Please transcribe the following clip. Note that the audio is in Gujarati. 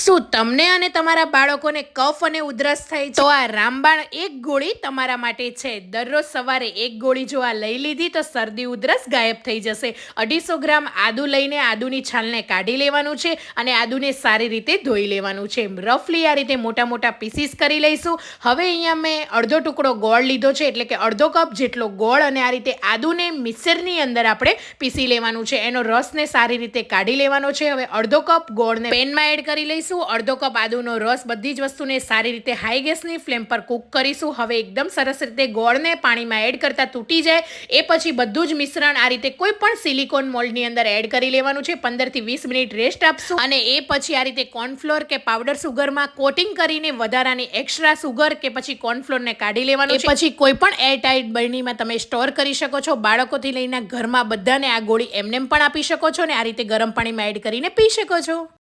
શું તમને અને તમારા બાળકોને કફ અને ઉધરસ થાય તો આ રામબાણ એક ગોળી તમારા માટે છે. દરરોજ સવારે એક ગોળી જો આ લઈ લીધી તો શરદી ઉધરસ ગાયબ થઈ જશે. અઢીસો ગ્રામ આદુ લઈને આદુની છાલને કાઢી લેવાનું છે અને આદુને સારી રીતે ધોઈ લેવાનું છે. રફલી આ રીતે મોટા મોટા પીસીસ કરી લઈશું. હવે અહીંયા મેં અડધો ટુકડો ગોળ લીધો છે, એટલે કે અડધો કપ જેટલો ગોળ અને આ રીતે આદુને મિક્સરની અંદર આપણે પીસી લેવાનું છે. એનો રસને સારી રીતે કાઢી લેવાનો છે. હવે અડધો કપ ગોળને પેનમાં એડ કરી લઈશું. અડધો કપ આદુનો રસ બધી જ વસ્તુને સારી રીતે હાઈ ગેસની ફ્લેમ પર કૂક કરીશું. હવે એકદમ સરસ રીતે ગોળને પાણીમાં એડ કરતા તૂટી જાય. એ પછી બધું જ મિશ્રણ આ રીતે કોઈ પણ સિલિકોન મોલ્ડની અંદર એડ કરી લેવાનું છે. પંદરથી વીસ મિનિટ રેસ્ટ આપશું અને એ પછી આ રીતે કોર્નફ્લોર કે પાવડર સુગરમાં કોટિંગ કરીને વધારાની એક્સ્ટ્રા સુગર કે પછી કોર્નફ્લોરને કાઢી લેવાનું છે. પછી કોઈ પણ એરટાઇટ બરણીમાં તમે સ્ટોર કરી શકો છો. બાળકોથી લઈને ઘરમાં બધાને આ ગોળી એમને પણ આપી શકો છો ને આ રીતે ગરમ પાણીમાં એડ કરીને પી શકો છો.